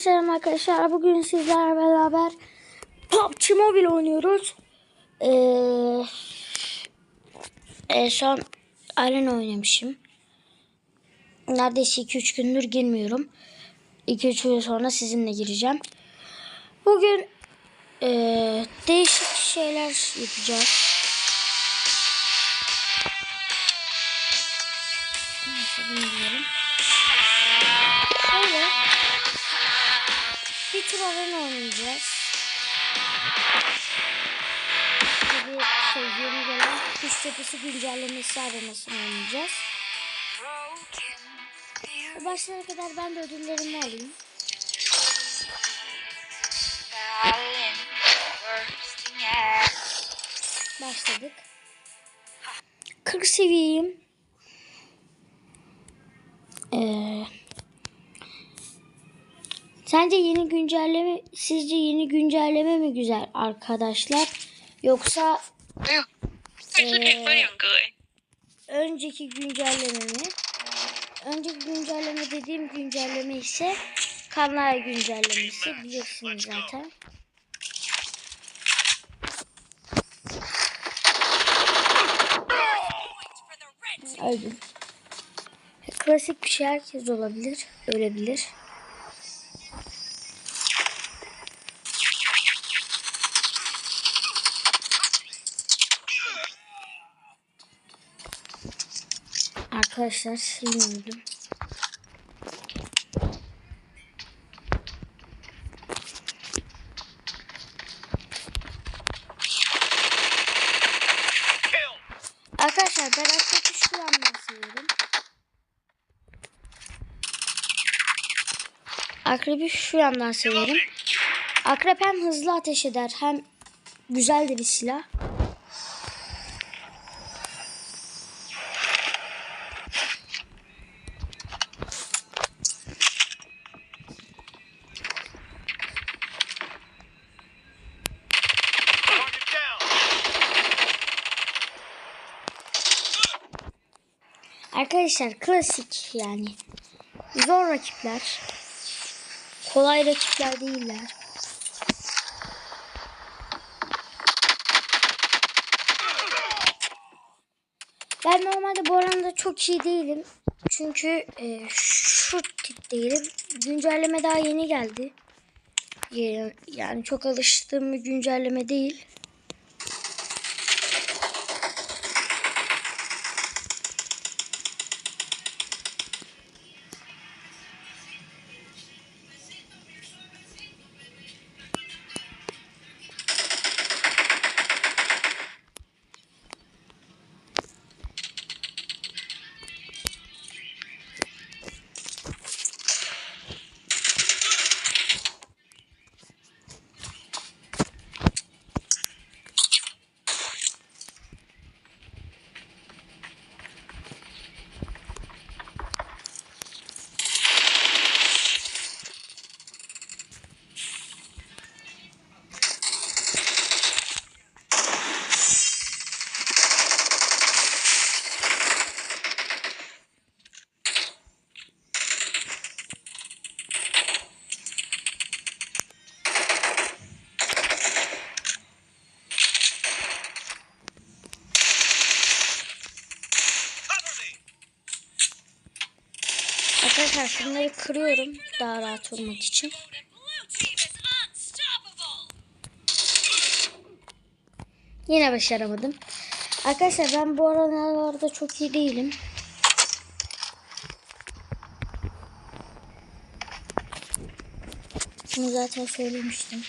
Selam arkadaşlar. Bugün sizlerle beraber PUBG Mobile oynuyoruz. Ee, e, an arena oynamışım. Neredeyse 2-3 gündür girmiyorum. 2-3 gün sonra sizinle gireceğim. Bugün e, değişik şeyler yapacağız. Neyse bunu diyelim. Şöyle tur arena oynayacağız. Tabii şey yeni gelen kuş cephesi güncellemesi arenasını oynayacağız. Başlara kadar ben de ödüllerimi alayım. Başladık. 40 seviyeyim. Ee, Sence yeni güncelleme sizce yeni güncelleme mi güzel arkadaşlar yoksa e, önceki güncelleme mi? Önceki güncelleme dediğim güncelleme ise kanlar güncellemesi biliyorsunuz zaten. Öldüm. Klasik bir şey herkes olabilir, ölebilir. Arkadaşlar silmiyordum. Arkadaşlar ben akrepi şu yandan seviyorum. Akrepi şu yandan seviyorum. Akrep hem hızlı ateş eder hem güzel de bir silah. Arkadaşlar klasik yani. Zor rakipler. Kolay rakipler değiller. Ben normalde bu aranda çok iyi değilim. Çünkü e, şu tip değilim. Güncelleme daha yeni geldi. Yani- Yani çok alıştığım bir güncelleme değil. Arkadaşlar şunları kırıyorum daha rahat olmak için. Yine başaramadım. Arkadaşlar ben bu aralarda çok iyi değilim. Bunu zaten söylemiştim.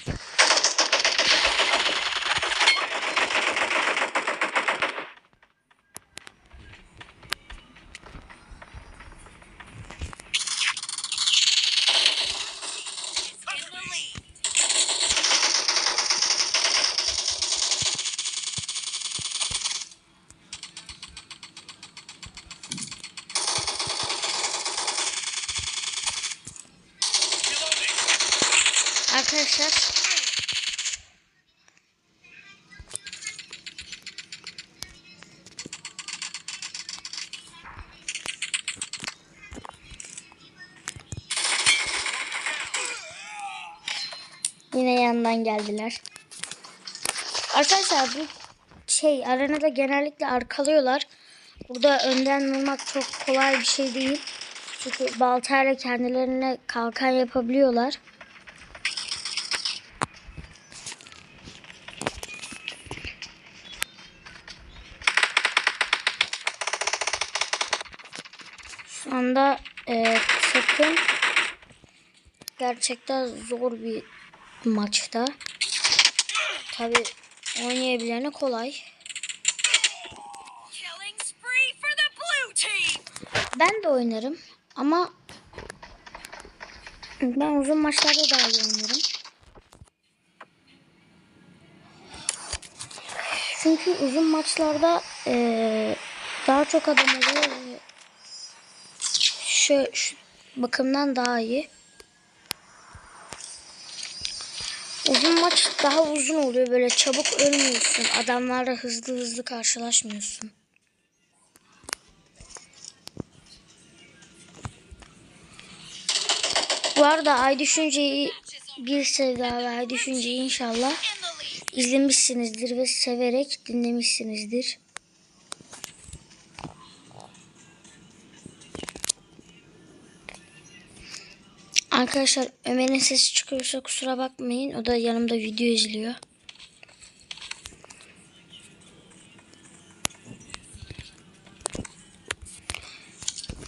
Arkadaşlar Yine yandan geldiler. Arkadaşlar bu şey arenada genellikle arkalıyorlar. Burada önden vurmak çok kolay bir şey değil. Çünkü baltayla kendilerine kalkan yapabiliyorlar. Şu anda e, takım gerçekten zor bir maçta. Tabi oynayabilene kolay. Ben de oynarım ama ben uzun maçlarda daha iyi oynarım. Çünkü uzun maçlarda eee, daha çok adam oluyor şu, şu bakımdan daha iyi. Uzun maç daha uzun oluyor böyle çabuk ölmüyorsun. Adamlarla hızlı hızlı karşılaşmıyorsun. Bu arada Ay Düşünce'yi bir sevda ve Ay Düşünce'yi inşallah izlemişsinizdir ve severek dinlemişsinizdir. Arkadaşlar Ömer'in sesi çıkıyorsa kusura bakmayın. O da yanımda video izliyor.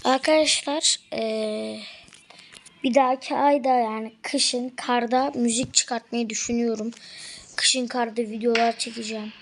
Arkadaşlar eee bir dahaki ayda yani kışın karda müzik çıkartmayı düşünüyorum. Kışın karda videolar çekeceğim.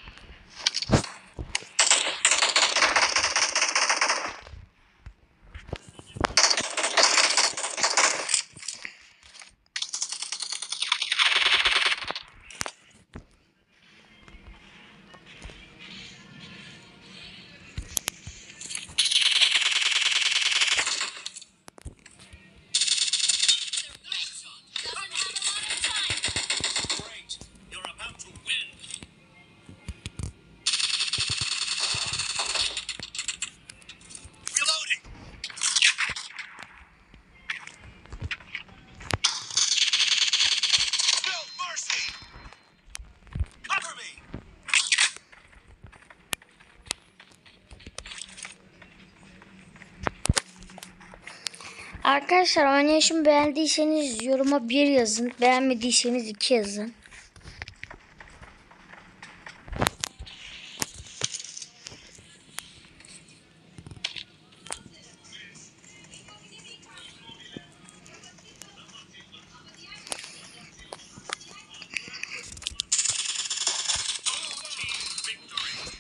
Arkadaşlar oynayışımı beğendiyseniz yoruma bir yazın. Beğenmediyseniz iki yazın.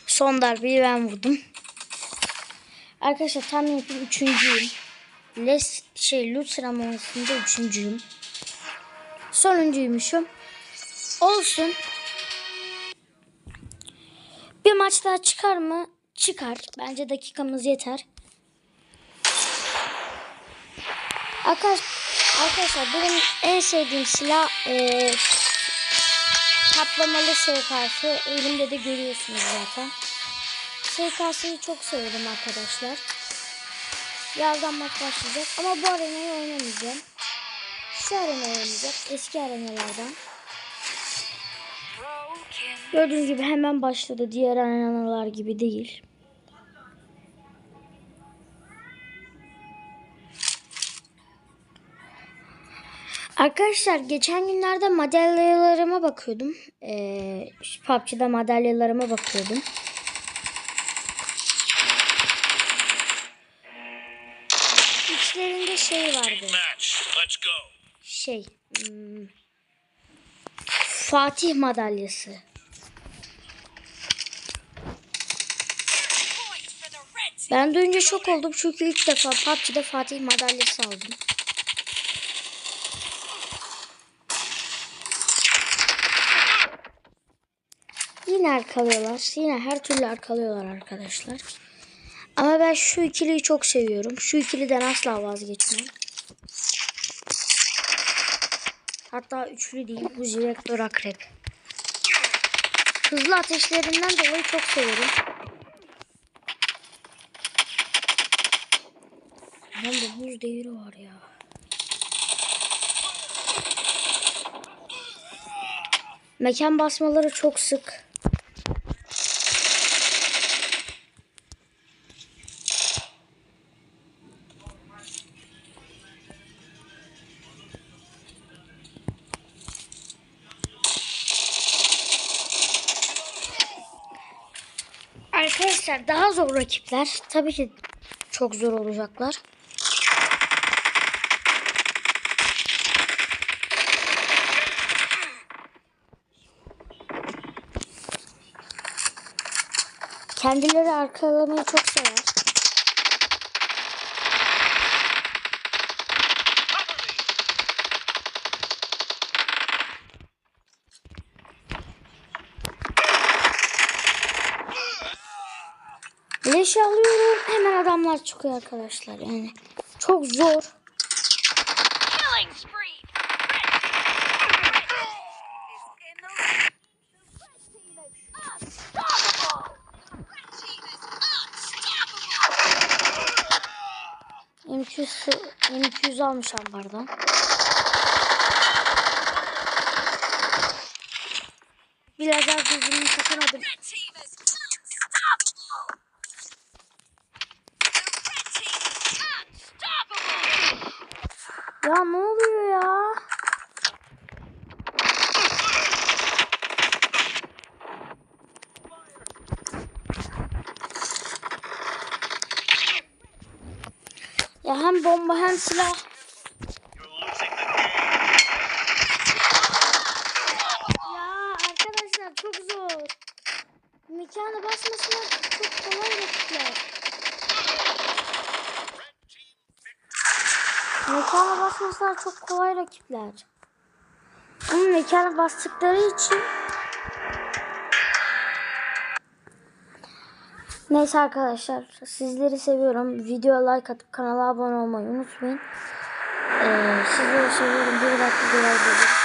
Son darbeyi ben vurdum. Arkadaşlar tam yapım üçüncüyüm. Les şey loot sıralamasında üçüncüyüm. Sonuncuymuşum. Olsun. Bir maç daha çıkar mı? Çıkar. Bence dakikamız yeter. Arkadaş, arkadaşlar benim en sevdiğim silah eee kaplamalı SKS. Elimde de görüyorsunuz zaten. SKS'yi çok severim arkadaşlar. Birazdan maç başlayacak ama bu arenayı oynamayacağım. Şu arenayı oynayacağım. Eski arenalardan. Gördüğünüz gibi hemen başladı. Diğer arenalar gibi değil. Arkadaşlar geçen günlerde madalyalarıma bakıyordum. Ee, PUBG'da madalyalarıma bakıyordum. Şey vardı. Şey. hmm, Fatih madalyası. Ben duyunca şok oldum çünkü ilk defa PUBG'de Fatih madalyası aldım. Yine arkalıyorlar. Yine her türlü arkalıyorlar arkadaşlar. Ama ben şu ikiliyi çok seviyorum. Şu ikiliden asla vazgeçmem. Hatta üçlü diyeyim. Uzi Vektör Akrep. Hızlı ateşlerinden dolayı çok severim. Bende buz devri var ya. Mekan basmaları çok sık. Daha zor rakipler. Tabii ki çok zor olacaklar. Kendileri arkalamayı çok sever. Leş alıyorum hemen adamlar çıkıyor arkadaşlar yani. Çok zor. Killing spree. Red team is in the lead. The red team is unstoppable. Red team is unstoppable. M200, M200 almış ambardan. Birader gözümü takamadım. Ya hem bomba hem silah. Ya arkadaşlar çok zor. Mekanı basmasına çok kolay rakipler. Mekana basmasına çok kolay rakipler. Ama mekana bastıkları için Neyse arkadaşlar sizleri seviyorum. Videoya like atıp kanala abone olmayı unutmayın. Ee, sizleri seviyorum. Bir dakika bay.